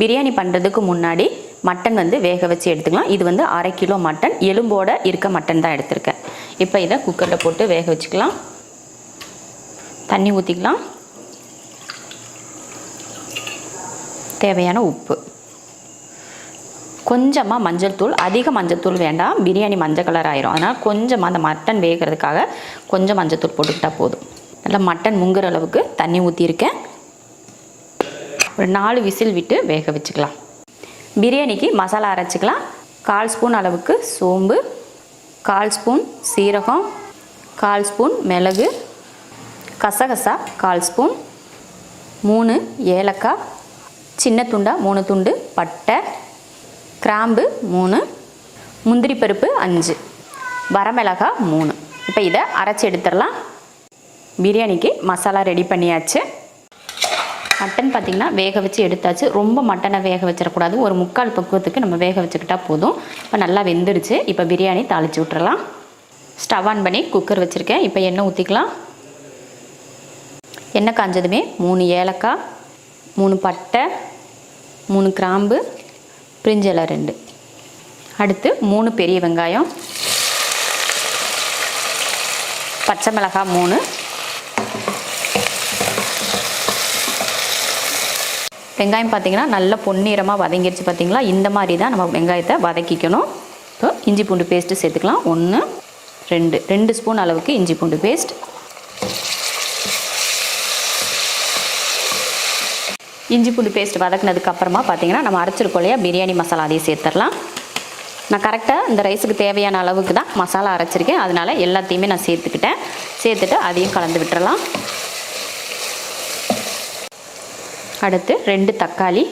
பிரியாணி பண்ணுறதுக்கு முன்னாடி மட்டன் வந்து வேக வச்சு எடுத்துக்கலாம். இது வந்து அரை கிலோ மட்டன். எலும்போட இருக்க மட்டன் தான் எடுத்திருக்கேன். இப்போ இதை குக்கரில் போட்டு வேக வச்சுக்கலாம். தண்ணி ஊற்றிக்கலாம் தேவையான உப்பு. கொஞ்சமாக மஞ்சள் தூள். அதிக மஞ்சள் தூள் வேண்டாம். பிரியாணி மஞ்சள் கலர் ஆயிரும். அதனால் கொஞ்சமாக அந்த மட்டன் வேகிறதுக்காக கொஞ்சம் மஞ்சள் தூள் போட்டுக்கிட்டால் போதும். நல்லா மட்டன் முங்குற அளவுக்கு தண்ணி ஊற்றிருக்கேன் ஒரு நாலு விசில் விட்டு வேக வச்சுக்கலாம். பிரியாணிக்கு மசாலா அரைச்சிக்கலாம். கால் ஸ்பூன் அளவுக்கு சோம்பு கால் ஸ்பூன் சீரகம் கால் ஸ்பூன் மிளகு கசகசா கால் ஸ்பூன் மூணு ஏலக்காய் சின்ன துண்டா மூணு துண்டு பட்டை கிராம்பு மூணு முந்திரி பருப்பு அஞ்சு வரமிளகா மூணு. இப்போ இதை அரைச்சி எடுத்துடலாம். பிரியாணிக்கு மசாலா ரெடி பண்ணியாச்சு. மட்டன் பார்த்திங்கன்னா வேக வச்சு எடுத்தாச்சு. ரொம்ப மட்டனை வேக வச்சிடக்கூடாது. ஒரு முக்கால் பக்குவத்துக்கு நம்ம வேக வச்சுக்கிட்டா போதும். இப்போ நல்லா வெந்துடுச்சு. இப்போ பிரியாணி தாளித்து விட்றலாம் ஸ்டவ் ஆன் பண்ணி குக்கர் வச்சுருக்கேன். இப்போ எண்ணெய் ஊற்றிக்கலாம் எண்ணெய் காஞ்சதுமே மூணு ஏலக்காய் மூணு பட்டை மூணு கிராம்பு பிரிஞ்சலை ரெண்டு. அடுத்து மூணு பெரிய வெங்காயம் பச்சை மிளகாய் மூணு வெங்காயம் பார்த்தீங்கன்னா நல்ல பொன்னிறமாக வதங்கிடுச்சு பார்த்திங்களா இந்த மாதிரி தான் நம்ம வெங்காயத்தை வதக்கிக்கணும். இப்போ இஞ்சி பூண்டு பேஸ்ட்டு சேர்த்துக்கலாம். ஒன்று ரெண்டு. ரெண்டு ஸ்பூன் அளவுக்கு இஞ்சி பூண்டு பேஸ்ட் இஞ்சி பூண்டு பேஸ்ட் வதக்குனதுக்கப்புறமா பார்த்திங்கன்னா பார்த்தீங்கன்னா நம்ம அரைச்சிருக்கோம் இல்லையா? பிரியாணி மசாலா அதையும் சேர்த்துடலாம் நான் கரெக்டாக இந்த ரைஸுக்கு தேவையான அளவுக்கு தான் மசாலா அரைச்சிருக்கேன். அதனால் எல்லாத்தையுமே நான் சேர்த்துக்கிட்டேன். சேர்த்துட்டு அதையும் கலந்து விட்டுறலாம். அடுத்து ரெண்டு தக்காளி.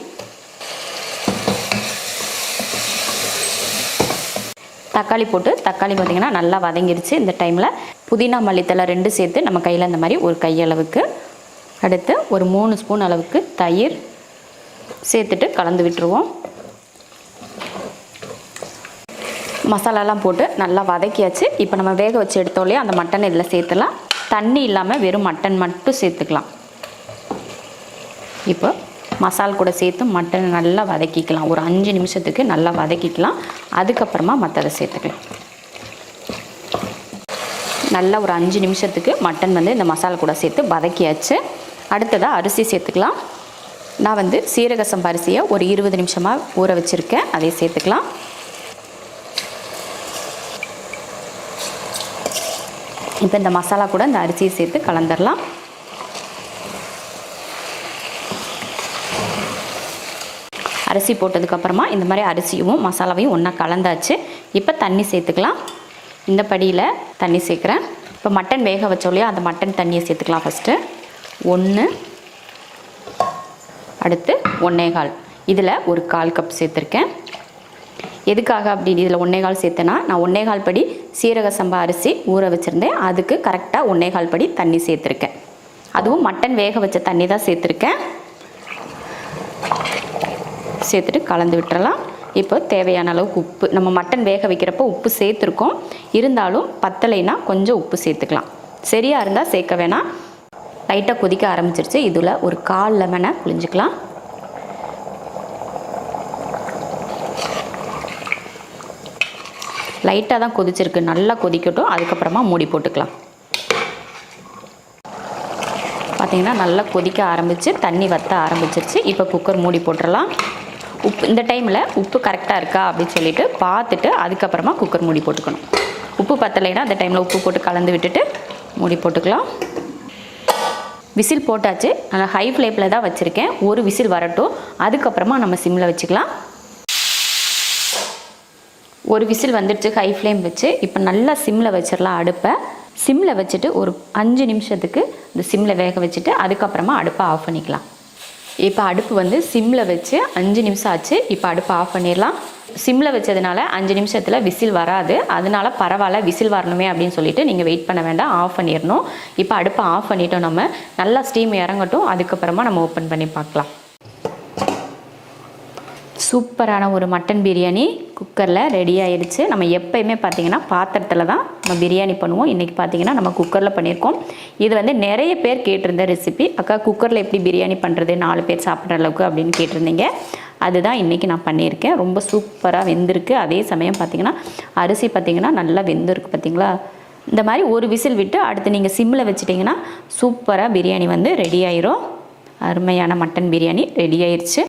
தக்காளி போட்டு தக்காளி பார்த்திங்கன்னா நல்லா வதங்கிருச்சு இந்த டைமில் புதினா மல்லித்தலை ரெண்டு சேர்த்து நம்ம கையில் இந்த மாதிரி ஒரு கையளவுக்கு அடுத்து ஒரு மூணு ஸ்பூன் அளவுக்கு தயிர் சேர்த்துட்டு கலந்து விட்டுருவோம். மசாலாலாம் போட்டு நல்லா வதக்கியாச்சு. இப்போ நம்ம வேக வச்சு எடுத்தோம் இல்லையா அந்த மட்டன் இதில் சேர்த்துலாம் தண்ணி இல்லாமல் வெறும் மட்டன் மட்டும் சேர்த்துக்கலாம். இப்போ மசால் கூட சேர்த்து மட்டனை நல்லா வதக்கிக்கலாம். ஒரு அஞ்சு நிமிஷத்துக்கு நல்லா வதக்கிக்கலாம். அதுக்கப்புறமா மற்றதை சேர்த்துக்கலாம். நல்லா ஒரு அஞ்சு நிமிஷத்துக்கு மட்டன் வந்து இந்த மசாலா கூட சேர்த்து வதக்கியாச்சு. அடுத்ததாக அரிசி சேர்த்துக்கலாம். நான் வந்து சீரக சம்பரிசியை ஒரு இருபது நிமிஷமாக ஊற வச்சுருக்கேன். அதை சேர்த்துக்கலாம். இப்போ இந்த மசாலா கூட இந்த அரிசியை சேர்த்து கலந்துடலாம் அரிசி போட்டதுக்கப்புறமா இந்த மாதிரி அரிசியும் மசாலாவையும் ஒன்றா கலந்தாச்சு. இப்போ தண்ணி சேர்த்துக்கலாம். இந்த படியில் தண்ணி சேர்க்குறேன். இப்போ மட்டன் வேக வச்சோம் இல்லையா? அந்த மட்டன் தண்ணியை சேர்த்துக்கலாம் ஃபஸ்ட்டு ஒன்று அடுத்து ஒன்றே கால். இதில் ஒரு கால் கப் சேர்த்துருக்கேன். எதுக்காக அப்படின்னு இதில் ஒன்றே கால் சேர்த்தேன்னா நான் ஒன்றே கால் படி சீரக சம்பா அரிசி ஊற வச்சுருந்தேன். அதுக்கு கரெக்டாக ஒன்றே கால் படி தண்ணி சேர்த்துருக்கேன். அதுவும் மட்டன் வேக வச்ச தண்ணி தான் சேர்த்துருக்கேன். சேர்த்துட்டு கலந்து விட்டுறலாம். இப்போ தேவையான அளவுக்கு உப்பு நம்ம மட்டன் வேக வைக்கிறப்போ உப்பு சேர்த்துருக்கோம். இருந்தாலும் பத்தலைனா கொஞ்சம் உப்பு சேர்த்துக்கலாம். சரியாக இருந்தால் சேர்க்க வேணாம். லைட்டாக கொதிக்க ஆரம்பிச்சிருச்சு. இதில் ஒரு கால் லெமனை புளிஞ்சிக்கலாம் லைட்டாக தான் கொதிச்சிருக்கு. நல்லா கொதிக்கட்டும். அதுக்கப்புறமா மூடி போட்டுக்கலாம். பார்த்திங்கன்னா நல்லா கொதிக்க ஆரம்பித்து தண்ணி வற்ற ஆரம்பிச்சிருச்சு. இப்போ குக்கர் மூடி போட்டுடலாம் உப்பு இந்த டைமில் உப்பு கரெக்டாக இருக்கா அப்படின்னு சொல்லிட்டு பார்த்துட்டு அதுக்கப்புறமா குக்கர் மூடி போட்டுக்கணும். உப்பு பத்தலைன்னா அந்த டைமில் உப்பு போட்டு கலந்து விட்டுட்டு மூடி போட்டுக்கலாம். விசில் போட்டாச்சு. நான் ஹை ஃப்ளேமில் தான் வச்சுருக்கேன். ஒரு விசில் வரட்டும். அதுக்கப்புறமா நம்ம சிம்மில் வச்சுக்கலாம். ஒரு விசில் வந்துடுச்சு ஹை ஃப்ளேம் வச்சு. இப்போ நல்லா சிம்மில் வச்சிடலாம் அடுப்பை. சிம்மில் வச்சுட்டு ஒரு அஞ்சு நிமிஷத்துக்கு இந்த சிம்மில் வேக வச்சுட்டு அதுக்கப்புறமா அடுப்பை ஆஃப் பண்ணிக்கலாம். இப்போ அடுப்பு வந்து சிம்மில் வச்சு அஞ்சு நிமிஷம் ஆச்சு. இப்போ அடுப்பை ஆஃப் பண்ணிடலாம். சிம்மில் வச்சதுனால அஞ்சு நிமிஷத்தில் விசில் வராது. அதனால பரவாயில்ல விசில் வரணுமே அப்படின்னு சொல்லிட்டு நீங்கள் வெயிட் பண்ண வேண்டாம். ஆஃப் பண்ணிடணும். இப்போ அடுப்பை ஆஃப் பண்ணிட்டோம் நம்ம. நல்லா ஸ்டீம் இறங்கட்டும். அதுக்கப்புறமா நம்ம ஓப்பன் பண்ணி பார்க்கலாம். சூப்பரான ஒரு மட்டன் பிரியாணி. குக்கரில் ரெடி ஆயிடுச்சு. நம்ம எப்பயுமே பார்த்தீங்கன்னா பாத்திரத்தில் தான் நம்ம பிரியாணி பண்ணுவோம். இன்றைக்கி பார்த்தீங்கன்னா நம்ம குக்கரில் பண்ணியிருக்கோம். இது வந்து நிறைய பேர் கேட்டிருந்த ரெசிபி அக்கா குக்கரில் எப்படி பிரியாணி பண்ணுறது நாலு பேர் சாப்பிட்ற அளவுக்கு அப்படின்னு கேட்டிருந்தீங்க. அதுதான் இன்றைக்கி நான் பண்ணியிருக்கேன். ரொம்ப சூப்பராக வெந்திருக்கு. அதே சமயம் பார்த்திங்கன்னா அரிசி பார்த்திங்கன்னா நல்லா வெந்திருக்கு பார்த்திங்களா? இந்த மாதிரி ஒரு விசில் விட்டு அடுத்து நீங்கள் சிம்மில் வச்சிட்டிங்கன்னா சூப்பராக பிரியாணி வந்து ரெடி ஆயிரும். அருமையான மட்டன் பிரியாணி ரெடி ஆயிருச்சு.